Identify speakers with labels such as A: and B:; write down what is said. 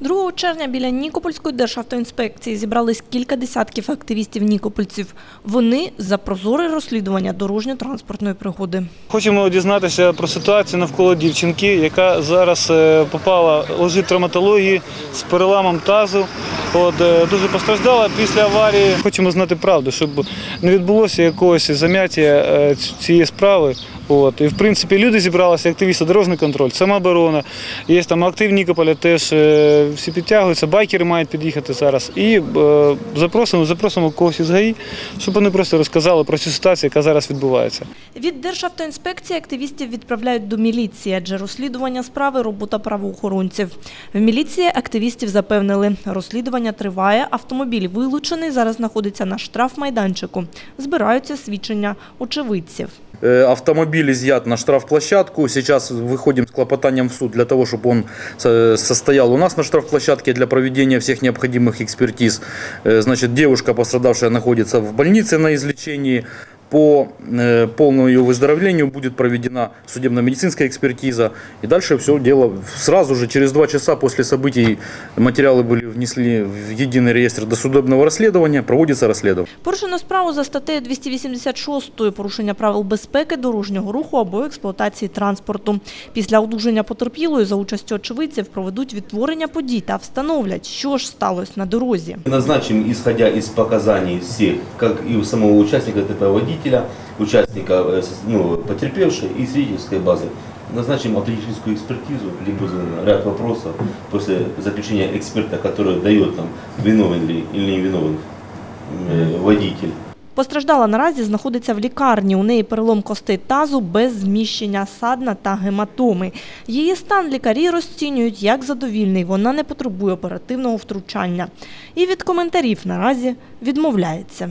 A: 2 червня біля Нікопольської державтоінспекції зібрались кілька десятків активістів нікопольців. Вони за прозоре розслідування дорожньо-транспортної пригоди.
B: Хочемо дізнатися про ситуацію навколо дівчинки, яка зараз е, попала, лежить в травматології з переламом тазу. От, е, дуже постраждала після аварії. Хочемо знати правду, щоб не відбулося якогось зам'яття е, цієї справи. От. І в принципі люди зібралися, активісти, дорожній контроль, самооборона. Є там актив Нікополя, теж е, всі підтягуються, байкери мають під'їхати зараз. І е, запросимо, запросимо когось із ГАІ, щоб вони просто розказали про цю ситуацію, яка зараз відбувається.
A: Від Державтоінспекції активістів відправляють до міліції, адже розслідування справи – робота правоохоронців. В міліції активістів запевнили, розслідування триває, автомобіль вилучений, зараз знаходиться на штрафмайданчику. Збираються свідчення очевидців.
C: Э, Автомобиль изъят на штрафплощадку. Сейчас выходим с клопотанием в суд для того, чтобы он э, состоял у нас на штрафплощадке для проведения всех необходимых экспертиз. Э, Значит, девушка пострадавшая находится в больнице на излечении. По э, полному ее выздоровлению будет проведена судебно-медицинская экспертиза. И дальше все дело сразу же, через два часа после событий, материалы были внесли в единый реестр досудебного расследования, проводится расследование.
A: Порушено справу за статтею 286 порушення правил безпеки дорожнього руху або експлуатації транспорту. Після одужання потерпілої за участю очевидців проведуть відтворення подій та встановлять, що ж сталося на дорозі.
D: Назначим, исходя из показаний всех, как и у самого участника, это водителя, участника, э, с- ну, потерпевшей и свидетельской базы, назначим автоматическую экспертизу, либо за- ряд вопросов после заключения эксперта, который дает нам, виновен ли или не виновен э, водитель.
A: Постраждала наразі знаходиться в лікарні. У неї перелом костей тазу без зміщення садна та гематоми. Її стан лікарі розцінюють як задовільний. Вона не потребує оперативного втручання. І від коментарів наразі відмовляється.